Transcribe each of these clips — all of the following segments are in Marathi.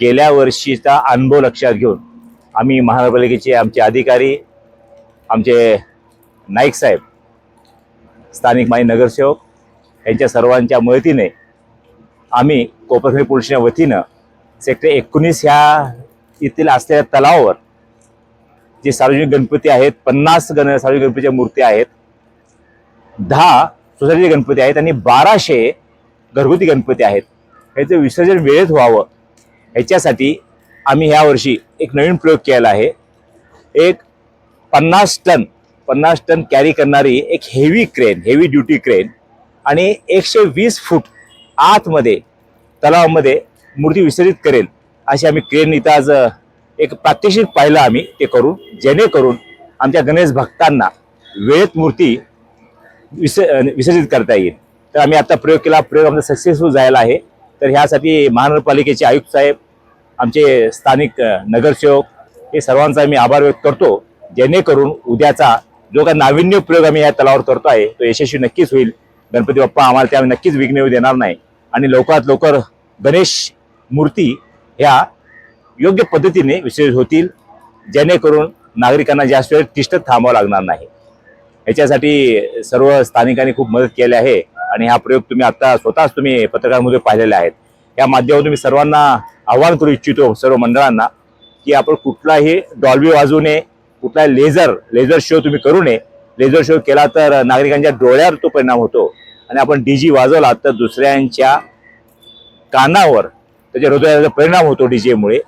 गेल्या वर्षीचा अनुभव लक्षात घेऊन आम्ही महानगरपालिकेचे आमचे अधिकारी आमचे नाईक साहेब स्थानिक माजी नगरसेवक यांच्या सर्वांच्या मदतीने आम्ही कोपरखडी पोलिसच्या वतीनं सेक्टर एकोणीस ह्या येथील असलेल्या तलावावर जे सार्वजनिक गणपती आहेत पन्नास गण सार्वजनिक गणपतीच्या मूर्ती आहेत दहा सोसायटीचे गणपती आहेत आणि बाराशे घरगुती गणपती आहेत. ह्याचं विसर्जन वेळेत व्हावं. ह्याच्यासाठी आम्ही ह्यावर्षी एक नवीन प्रयोग केला आहे. एक पन्नास टन पन्नास टन कॅरी करणारी एक heavy crane heavy duty crane आणि एकशे वीस फूट आतमध्ये तलावामध्ये मूर्ती विसर्जित करेल अशी आम्ही क्रेन इथं आज एक प्रात्यक्षिक पाहिलं आम्ही ते करून जेणेकरून आमच्या गणेश भक्तांना वेळेत मूर्ती विस विसर्जित करता येईल. तर आम्ही आता प्रयोग केला प्रयोग आमचा सक्सेसफुल जायला आहे. तर ह्यासाठी महानगरपालिकेचे आयुक्त साहेब आमचे स्थानिक नगरसेवक हे सर्वांचा मी आभार व्यक्त करतो. जेणेकरून उद्याचा जो काही नाविन्य प्रयोग आम्ही या तलावर करतो आहे तो यशस्वी नक्कीच होईल. गणपती बाप्पा आम्हाला त्या नक्कीच विघ्न येऊ देणार नाही. आणि लवकरात लवकर गणेश मूर्ती ह्या योग्य पद्धतीने विसर्जित होतील जेणेकरून नागरिकांना जास्त वेळ तिष्ठत थांबावं लागणार नाही. याच्यासाठी सर्व स्थानिकांनी खूप मदत केली आहे आणि हा प्रयोग तुम्ही आता स्वतःच तुम्ही पत्रकारांमध्ये पाहिलेले आहेत या माध्यमातून मी सर्वांना आवाहन करू इच्छितो सर्व मंडळांना की आपण कुठलाही डॉल्बी वाजवू नये कुठला लेझर लेझर शो तुम्ही करू नये. लेझर शो केला तर नागरिकांच्या डोळ्यावर तो परिणाम होतो. आणि आपण डीजी वाजवला तर दुसऱ्यांच्या कानावर त्याच्या हृदयाचा परिणाम होतो डीजेमुळे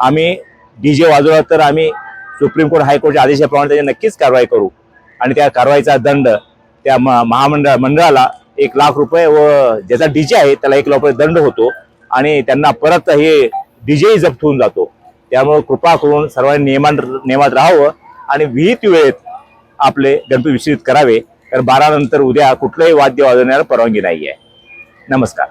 आम्ही डीजे वाजवला तर आम्ही सुप्रीम कोर्ट हायकोर्टच्या आदेशाप्रमाणे त्याची नक्कीच कारवाई करू. आणि त्या कारवाईचा दंड त्या म- महामंडळ मंडळाला एक लाख रुपये व ज्याचा डीजे आहे त्याला एक लाख रुपये दंड होतो. आणि त्यांना परत हे डीजेही जप्त होऊन जातो. त्यामुळे कृपा करून सर्वांनी नियमान नियमात राहावं आणि विहित वेळेत आपले गणपती विसर्जित करावे. तर बारा नंतर उद्या कुठलंही वाद्य वाजवण्याला परवानगी नाही आहे नमस्कार.